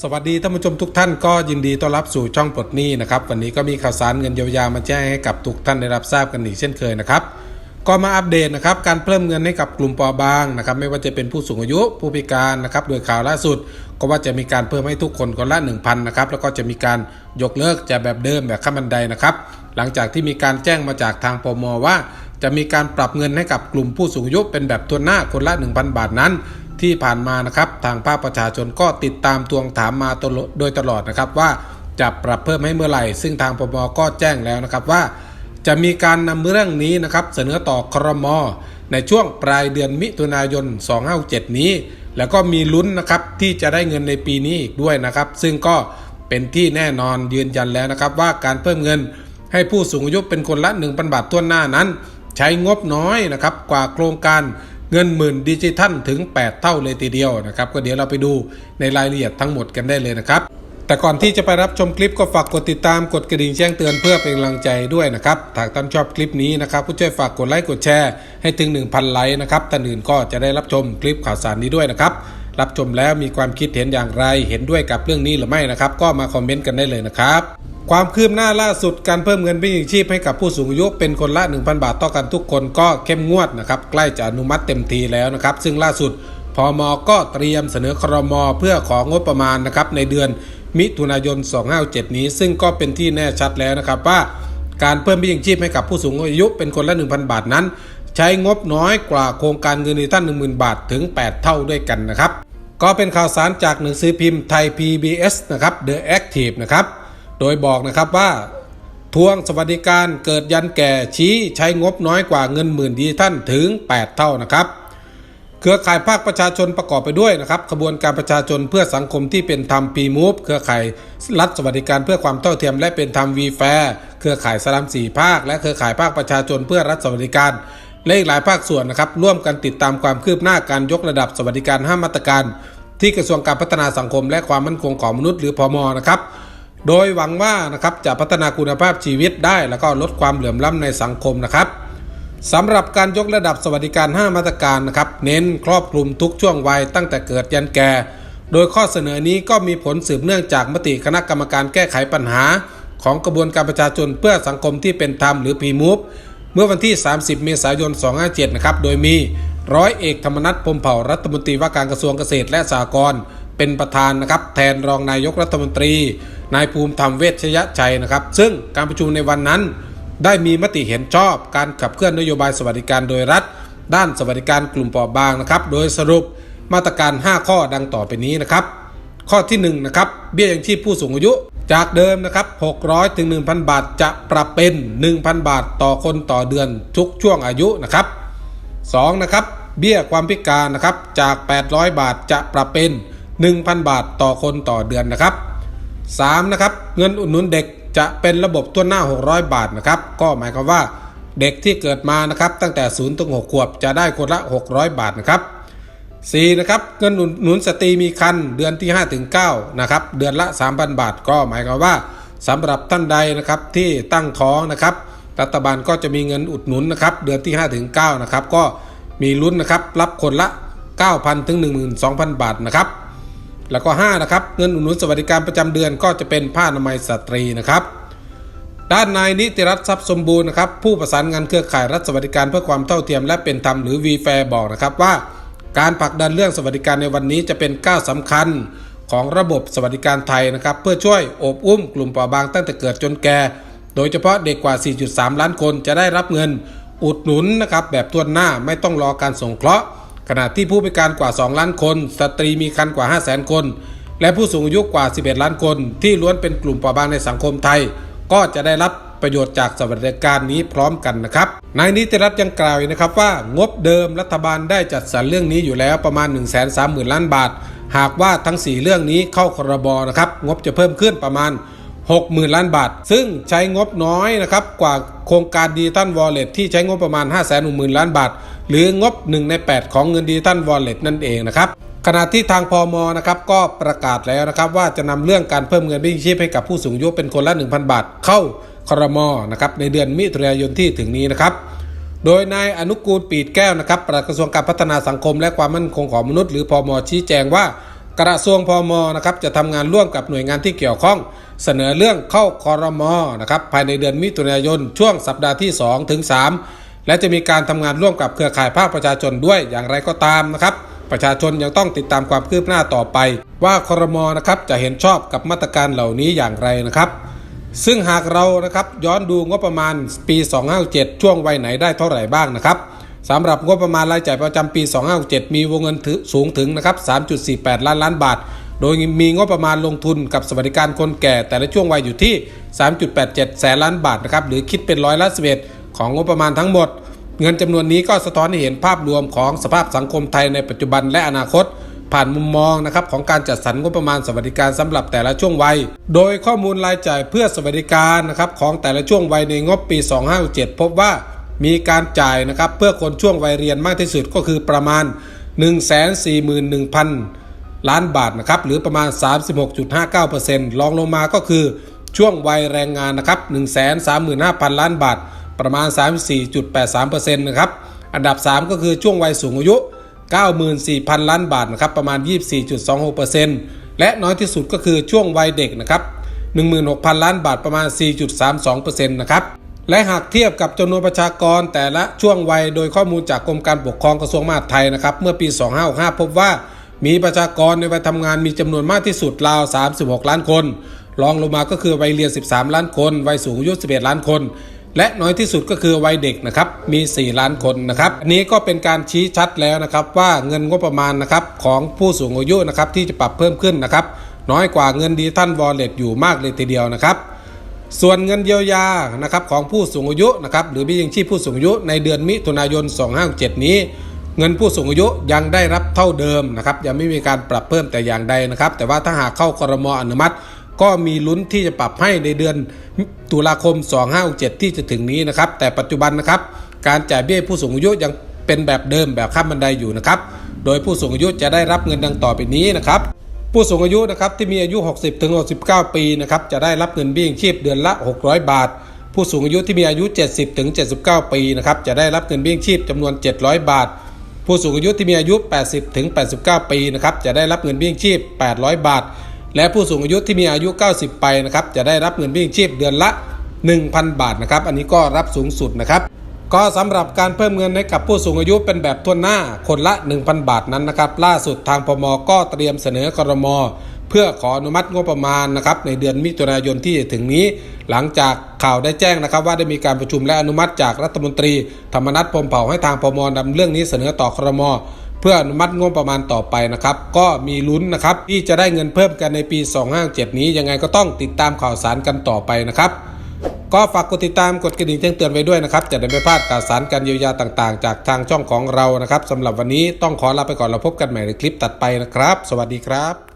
สวัสดีท่านผู้ชมทุกท่านก็ยินดีต้อนรับสู่ช่องปลดหนี้นะครับวันนี้ก็มีข่าวสารเงินเยียวยามาแจ้งให้กับทุกท่านได้รับทราบกันอีกเช่นเคยนะครับก็มาอัปเดตนะครับการเพิ่มเงินให้กับกลุ่มปอบางนะครับไม่ว่าจะเป็นผู้สูงอายุผู้พิการนะครับโดยข่าวล่าสุด ก็ว่าจะมีการเพิ่มให้ทุกคนคนละ 1,000นะครับแล้วก็จะมีการยกเลิกจะแบบเดิมแบบขั้นบันไดนะครับหลังจากที่มีการแจ้งมาจากทางปมว่า จะมีการปรับเงินให้กับกลุ่มผู้สูงอายุเป็นแบบตัวหน้าคนละ 1,000 บาทนั้น ที่ผ่านมานะครับ ทางภาคประชาชนก็ติดตามทวงถามมาตลอดโดยตลอดนะครับว่าจะปรับเพิ่มให้เมื่อไหร่ ซึ่งทางปปก็แจ้งแล้วนะครับว่า จะมีการนำเรื่องนี้นะครับเสนอต่อครม ในช่วงปลายเดือนมิถุนายน 257 นี้ แล้วก็มีลุ้นนะครับที่จะได้เงินในปีนี้อีกด้วยนะครับ ซึ่งก็เป็นที่แน่นอนยืนยันแล้วนะครับว่าการเพิ่มเงินให้ผู้สูงอายุเป็นคนละ 1,000 บาททั่วหน้านั้น ใช้งบน้อยนะครับกว่าโครงการ เงินหมื่นดิจิทัลถึง 8 เท่าเลยทีเดียวนะครับ ก็เดี๋ยวเราไปดูในรายละเอียดทั้งหมดกันได้เลยนะครับ แต่ก่อนที่จะไปรับชมคลิปก็ฝากกดติดตามกดกระดิ่งแจ้งเตือนเพื่อเป็นกำลังใจด้วยนะครับถ้าท่านชอบคลิปนี้นะครับผู้ช่วยฝากกดไลค์กดแชร์ให้ถึง 1,000 ไลค์นะครับท่านอื่นก็จะได้รับชมคลิปข่าวสารนี้ด้วยนะครับรับชมแล้วมีความคิดเห็นอย่างไรเห็นด้วยกับเรื่องนี้หรือไม่นะครับ ก็มาคอมเมนต์กันได้เลยนะครับ ความคืบหน้าล่าสุดการเพิ่มเงินเบี้ยยังชีพให้กับผู้สูงอายุเป็นคนละ 1,000 บาทต่อกันทุกคนก็เข้มงวดนะครับ ใกล้จะอนุมัติเต็มทีแล้วนะครับ ซึ่งล่าสุดพมก็เตรียมเสนอครมเพื่อของงบประมาณนะครับในเดือนมิถุนายน 257 นี้ ซึ่งก็เป็นที่แน่ชัดแล้วนะครับว่าการเพิ่มเบี้ยยังชีพให้กับผู้สูงอายุเป็นคนละ 1,000 บาทนั้น ใช้งบน้อยกว่าโครงการเงินดิจิทัล10,000 บาทถึง 8 เท่าด้วยกันนะครับก็เป็นข่าวสารจากหนังสือพิมพ์ไทย PBS นะครับ The Active นะครับ โดยบอกนะครับว่าทวงสวัสดิการเกิดยันแก่ชี้ใช้งบน้อยกว่าเงินหมื่นดิจิทัลถึง 8 เท่านะครับ เครือข่ายภาคประชาชนประกอบไปด้วยนะครับขบวนการประชาชนเพื่อสังคมที่เป็นธรรมปีมูฟเครือข่ายรัฐสวัสดิการเพื่อความเท่าเทียมและเป็นธรรมวีแฟร์เครือข่ายสลัมสี่ภาค และเครือข่ายภาคประชาชนเพื่อรัฐสวัสดิการและอีกหลายภาคส่วนนะครับร่วมกันติดตามความคืบหน้าการยกระดับสวัสดิการ5มาตรการ ที่กระทรวงการพัฒนาสังคม และความมั่นคงของมนุษย์หรือพมนะครับ โดยหวังว่านะครับจะพัฒนาคุณภาพชีวิตได้ แล้วก็ลดความเหลื่อมล้ำในสังคมนะครับสำหรับการยกระดับสวัสดิการ 5 มาตรการนะครับเน้นครอบคลุมทุกช่วงวัยตั้งแต่เกิดยันแก่ โดยข้อเสนอนี้ก็มีผลสืบเนื่องจากมติคณะกรรมการแก้ไขปัญหา ของกระบวนการประชาชนเพื่อสังคมที่เป็นธรรมหรือพีมูฟเมื่อวันที่ 30 เมษายน 257 นะครับ โดยมีร้อยเอกธรรมนัฐพมเผ่ารัฐมนตรีว่าการกระทรวงเกษตรและสหกรณ์เป็นประธานนะครับแทนรองนายกรัฐมนตรี นายภูมิธรรมเวชยชัยนะครับ ซึ่งการประชุมในวันนั้น ได้มีมติเห็นชอบการขับเคลื่อนนโยบายสวัสดิการโดยรัฐ ด้านสวัสดิการกลุ่มเปราะบางนะครับ โดยสรุปมาตรการ 5 ข้อดังต่อไปนี้นะครับ ข้อที่1นะครับเบี้ยยังชีพผู้สูงอายุ จากเดิมนะครับ600ถึง1,000 บาทจะปรับเป็น 1,000 บาทต่อคนต่อเดือนทุกช่วงอายุนะครับ 2. นะครับเบี้ยความพิการนะครับจาก 800 บาทจะปรับเป็น 1,000 บาทต่อคนต่อเดือนนะครับ 3. นะครับเงินอุดหนุนเด็กจะเป็นระบบทั่วหน้า 600 บาทนะครับก็หมายความว่าเด็กที่เกิดมานะครับตั้งแต่0ถึง6ขวบจะได้คนละ 600 บาทนะครับ 4. นะครับเงินอุดหนุนสตรีมีคันเดือนที่5ถึง9นะครับเดือนละ 3,000 บาท ก็หมายความว่าสำหรับท่านใดนะครับที่ตั้งท้องนะครับรัฐบาลก็จะมีเงินอุดหนุนนะครับเดือนที่5ถึง9นะครับก็มีลุ้นนะครับรับคนละ 9,000ถึง12,000 บาทนะครับ แล้วก็ 5 นะครับ เงินอุดหนุนสวัสดิการประจำเดือนก็จะเป็นผ้าอนามัยสตรีนะครับด้านนายนิติรัตน์ทรัพย์สมบูรณ์นะครับผู้ประสานงานเครือข่ายรัฐสวัสดิการเพื่อความเท่าเทียมและเป็นธรรมหรือวีแฟร์บอกนะครับว่า การผลักดันเรื่องสวัสดิการในวันนี้จะเป็นก้าวสำคัญของระบบสวัสดิการไทยนะครับ เพื่อช่วยโอบอุ้มกลุ่มเปราะบางตั้งแต่เกิดจนแก่ โดยเฉพาะเด็กกว่า 4.3 ล้านคนจะได้รับเงินอุดหนุนนะครับแบบทวนหน้าไม่ต้องรอการส่งเคราะห์ ขณะที่ผู้พิการกว่า 2 ล้านคน สตรีมีคันกว่า 5 0 0 0 0 0 คน และผู้สูงอายุกว่า 11 ล้านคน ที่ล้วนเป็นกลุ่มเปราะบางในสังคมไทย ก็จะได้รับประโยชน์จากสวัสดิการนี้พร้อมกันนะครับ นายนิติรัตน์ยังกล่าวอีกนะครับว่างบเดิมรัฐบาลได้จัดสรรเรื่องนี้อยู่แล้วประมาณ 1 3 0 0 0 0 ล้านบาท หากว่าทั้ง 4 เรื่องนี้เข้าครบนะครับงบจะเพิ่มขึ้นประมาณ 60,000 ล้านบาท ซึ่งใช้งบน้อยนะครับกว่าโครงการดิจิตัลวอลเล็ตที่ใช้งบประมาณ5 1 0 0 0 0 ล้านบาท หรืองบ 1 ใน 8 ของเงินดิจิตัลวอลเล็ตนั่นเองนะครับขณะที่ทางพอมนะครับก็ประกาศแล้วนะครับว่าจะนำเรื่องการเพิ่มเงินเบี้ยชีพให้กับผู้สูงอายุเป็นคนละ 1,000 บาท เข้าครมนะครับในเดือนมิถุนายนที่ถึงนี้นะครับโดยนายอนุกูลปีดแก้วนะครับปลัดกระทรวงการพัฒนาสังคมและความมั่นคงของมนุษย์หรือพอมชี้แจงว่า กระทรวงพมนะครับจะทำงานร่วมกับหน่วยงานที่เกี่ยวข้อง เสนอเรื่องเข้าคอรมอนะครับภายในเดือนมิถุนายนช่วงสัปดาห์ที่2ถึง3และจะมีการทำงานร่วมกับเครือข่ายภาคประชาชนด้วยอย่างไรก็ตามนะครับประชาชนยังต้องติดตามความคืบหน้าต่อไป ว่าคอรมอนะครับจะเห็นชอบกับมาตรการเหล่านี้อย่างไรนะครับ ซึ่งหากเรานะครับย้อนดูงบประมาณปี 257ช่วงวัยไหนได้เท่าไหร่บ้างนะครับ สำหรับงบประมาณรายจ่ายประจำปี 257มีวงเงินถึงสูงถึงนะครับ 3.48 ล้านล้านบาท โดยมีงบประมาณลงทุนกับสวัสดิการคนแก่แต่ละช่วงวัยอยู่ที่ 3.87 แสนล้านบาทนะครับหรือคิดเป็นร้อยละ11 ของงบประมาณทั้งหมด เงินจำนวนนี้ก็สะท้อนให้เห็นภาพรวมของสภาพสังคมไทยในปัจจุบันและอนาคตผ่านมุมมองนะครับของการจัดสรรงบประมาณสวัสดิการสำหรับแต่ละช่วงวัย โดยข้อมูลรายจ่ายเพื่อสวัสดิการนะครับของแต่ละช่วงวัยในงบปี 257พบว่า มีการจ่ายนะครับเพื่อคนช่วงวัยเรียนมากที่สุดก็คือประมาณ 141,000 ล้านบาทนะครับหรือประมาณ 36.59%รองลงมาก็คือช่วงวัยแรงงานนะครับ135,000 ล้านบาท ประมาณ 34.83%นะครับอันดับ 3 ก็คือช่วงวัยสูงอายุ 94,000 ล้านบาทนะครับประมาณ 24.26%และน้อยที่สุดก็คือช่วงวัยเด็กนะครับ16,000 ล้านบาทประมาณ 4.32%นะครับ และหากเทียบกับจำนวนประชากรแต่ละช่วงวัยโดยข้อมูลจากกรมการปกครองกระทรวงมหาดไทยนะครับเมื่อปี 2565 พบว่ามีประชากรในวัยทำงานมีจำนวนมากที่สุดราว 36 ล้านคน รองลงมาก็คือวัยเรียน 13 ล้านคน วัยสูงอายุ 11 ล้านคน และน้อยที่สุดก็คือวัยเด็กนะครับมี 4 ล้านคนนะครับอันนี้ก็เป็นการชี้ชัดแล้วนะครับว่าเงินงบประมาณนะครับของผู้สูงอายุนะครับที่จะปรับเพิ่มขึ้นนะครับน้อยกว่าเงินดีท่านวอลเล็ตอยู่มากเลยทีเดียวนะครับ ส่วนเงินเยียวยานะครับของผู้สูงอายุนะครับหรือบี้ยังชีพผู้สูงอายุในเดือนมิถุนายน 2567 นี้ เงินผู้สูงอายุยังได้รับเท่าเดิมนะครับยังไม่มีการปรับเพิ่มแต่อย่างใดนะครับ แต่ว่าถ้าหากเข้าครมอนุมัติ ก็มีลุ้นที่จะปรับให้ในเดือนตุลาคม 2567 ที่จะถึงนี้นะครับ แต่ปัจจุบันนะครับการจ่ายเบี้ยผู้สูงอายุยังเป็นแบบเดิมแบบข้ามบันไดอยู่นะครับ โดยผู้สูงอายุจะได้รับเงินดังต่อไปนี้นะครับ ผู้สูงอายุนะครับที่มีอายุ 60ถึง69 ปีนะครับจะได้รับเงินเบี้ยยังชีพเดือนละ 600 บาท ผู้สูงอายุที่มีอายุ 70ถึง79 ปีนะครับจะได้รับเงินเบี้ยยังชีพจำนวน 700 บาท ผู้สูงอายุที่มีอายุ 80ถึง89 ปีนะครับจะได้รับเงินเบี้ยยังชีพ 800 บาท และผู้สูงอายุที่มีอายุ 90 ไปนะครับจะได้รับเงินเบี้ยยังชีพเดือนละ 1,000 บาทนะครับอันนี้ก็รับสูงสุดนะครับ ก็สำหรับการเพิ่มเงินให้กับผู้สูงอายุเป็นแบบทั่วหน้าคนละ 1,000 บาทนั้นนะครับ ล่าสุดทางพมก็เตรียมเสนอกรมเพื่อขออนุมัติงบประมาณนะครับในเดือนมิถุนายนที่จะถึงนี้ หลังจากข่าวได้แจ้งนะครับ ว่าได้มีการประชุมและอนุมัติจากรัฐมนตรี ธรรมนัฐพรหมเผ่าให้ทางพมนำเรื่องนี้เสนอต่อครม เพื่ออนุมัติงบประมาณต่อไปนะครับ ก็มีลุ้นนะครับที่จะได้เงินเพิ่มกันในปี 257 นี้ยังไงก็ต้องติดตามข่าวสารกันต่อไปนะครับ ก็ฝากกดติดตามกดกระดิ่งแจ้งเตือนไว้ด้วยนะครับ จะได้ไม่พลาดข่าวสารการเยียวยาต่างๆ จากทางช่องของเรานะครับสำหรับวันนี้ต้องขอลาไปก่อนเราพบกันใหม่ในคลิปตัดไปนะครับ สวัสดีครับ